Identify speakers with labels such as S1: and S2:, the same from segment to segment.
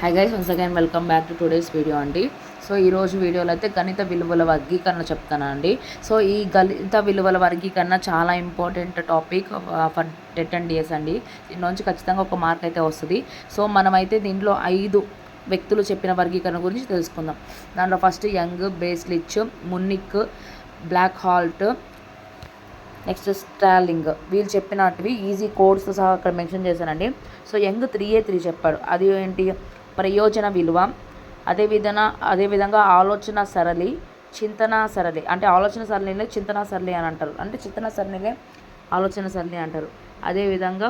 S1: Hi guys once again welcome back to today's video అండి. So ఈరోజు వీడియోలో అయితే గణిత విలువల వర్గీకరణ చెప్తానండి సో ఈ గణిత విలువల వర్గీకరణ చాలా important topic for TET and DS అండి. దీనిలోంచి ఖచ్చితంగా ఒక మార్క్ అయితే వస్తుంది. సో మనమైతే దీంట్లో ఐదు వ్యక్తులు చెప్పిన వర్గీకరణ గురించి తెలుసుకుందాం. దాంట్లో ఫస్ట్ యంగ్ బేస్లిచ్ మున్నిక్ బ్లాక్ హాల్ట్ నెక్స్ట్ స్టాలింగ్. వీళ్ళు చెప్పినట్టువి ఈజీ కోడ్స్ సహా అక్కడ మెన్షన్ చేశానండి. So Young three A three చెప్పాడు. అది ఏంటి? ప్రయోజన విలువ అదేవిధంగా అదేవిధంగా ఆలోచన సరళి చింతన సరళి. అంటే ఆలోచన సరళినే చింతన సరళి అని అంటారు. అంటే చింతన సరళినే ఆలోచన సరళి అంటారు. అదేవిధంగా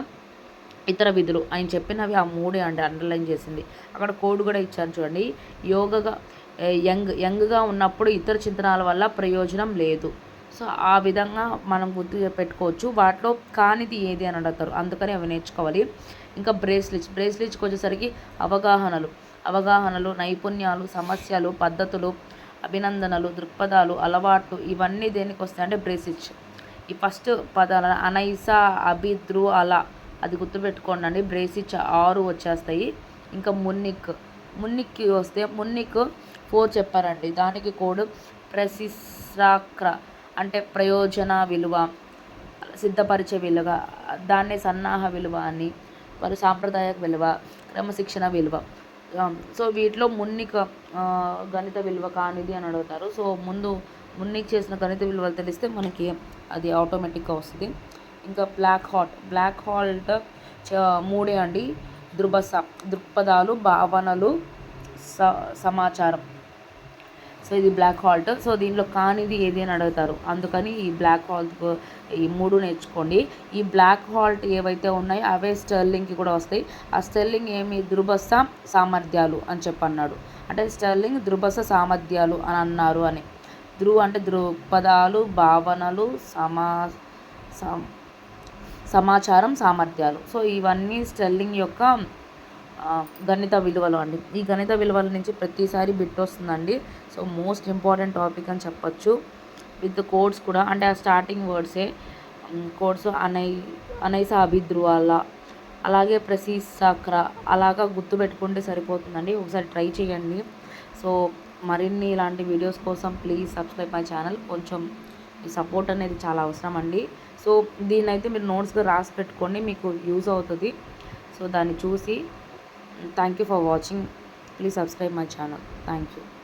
S1: ఇతర విధులు. ఆయన చెప్పినవి ఆ మూడే అండి అండర్లైన్ చేసింది. అక్కడ కోడ్ కూడా ఇచ్చారు చూడండి. యోగగా యంగ్ యంగ్గా ఉన్నప్పుడు ఇతర చింతనాల వల్ల ప్రయోజనం లేదు. సో ఆ విధంగా మనం గుర్తు పెట్టుకోవచ్చు. వాటిలో కానిది ఏది అని అడుగుతారు. అందుకని అవి నేర్చుకోవాలి. ఇంకా బ్రేస్లెట్స్. బ్రేస్లెట్స్కి వచ్చేసరికి అవగాహనలు. అవగాహనలు నైపుణ్యాలు సమస్యలు పద్ధతులు అభినందనలు దృక్పథాలు అలవాట్లు ఇవన్నీ దేనికి వస్తాయి అంటే బ్రేసిచ్ ఈ ఫస్ట్ పదాల అనైస అభిద్రు అలా. అది గుర్తుపెట్టుకోండి అండి. బ్రేసిచ్ ఆరు వచ్చేస్తాయి. ఇంకా మున్నిక్. మున్నిక్కి వస్తే మున్నిక్ ఫోర్ చెప్పారండి. దానికి కోడ్ ప్రసిస్రాక్ర అంటే ప్రయోజన విలువ సిద్ధపరిచే విలువ దాన్నే సన్నాహ విలువ అని వారి సాంప్రదాయక విలువ క్రమశిక్షణ విలువ. Um, సో వీటిలో మున్నిక గణిత విలువ కానిది అని అడుగుతారు. సో ముందు మున్నిక్ చేసిన గణిత విలువలు తెలిస్తే మనకి అది ఆటోమేటిక్గా వస్తుంది. ఇంకా బ్లాక్ హాట్ బ్లాక్ హాల్ట్ మూడే అండి. దృబస దృక్పథాలు భావనలు స సమాచారం. సో ఇది బ్లాక్ హాల్ట్ సో దీనిలో కానిది ఏది అని అడుగుతారు. అందుకని ఈ బ్లాక్ హాల్ట్ ఈ మూడు నేర్చుకోండి. ఈ బ్లాక్ హాల్ట్ ఏవైతే ఉన్నాయో అవే స్టెర్లింగ్కి కూడా వస్తాయి. ఆ స్టెర్లింగ్ ఏమి? దుర్బస సామర్థ్యాలు అని చెప్పన్నాడు. అంటే స్టెర్లింగ్ దుర్బస సామర్థ్యాలు అని అన్నారు అని. ధ్రువ అంటే దృక్పథాలు భావనలు సమా సమాచారం సామర్థ్యాలు. సో ఇవన్నీ స్టెల్లింగ్ యొక్క గణిత విలువలు అండి. ఈ గణిత విలువల నుంచి ప్రతిసారి బిట్ వస్తుందండి. సో మోస్ట్ ఇంపార్టెంట్ టాపిక్ అని చెప్పచ్చు. విత్ కోడ్స్ కూడా అంటే ఆ స్టార్టింగ్ వర్డ్సే కోడ్స్ అనై అనైస అభిద్రువాల అలాగే ప్రసీసాక్ర అలాగా గుర్తుపెట్టుకుంటే సరిపోతుందండి. ఒకసారి ట్రై చేయండి. సో మరిన్ని ఇలాంటి వీడియోస్ కోసం ప్లీజ్ సబ్స్క్రైబ్ మై ఛానల్ కొంచెం సపోర్ట్ అనేది చాలా అవసరం అండి. సో దీన్నైతే మీరు నోట్స్గా రాసి పెట్టుకోండి మీకు యూజ్ అవుతుంది. సో దాన్ని చూసి Thank you for watching. Please subscribe my channel. Thank you.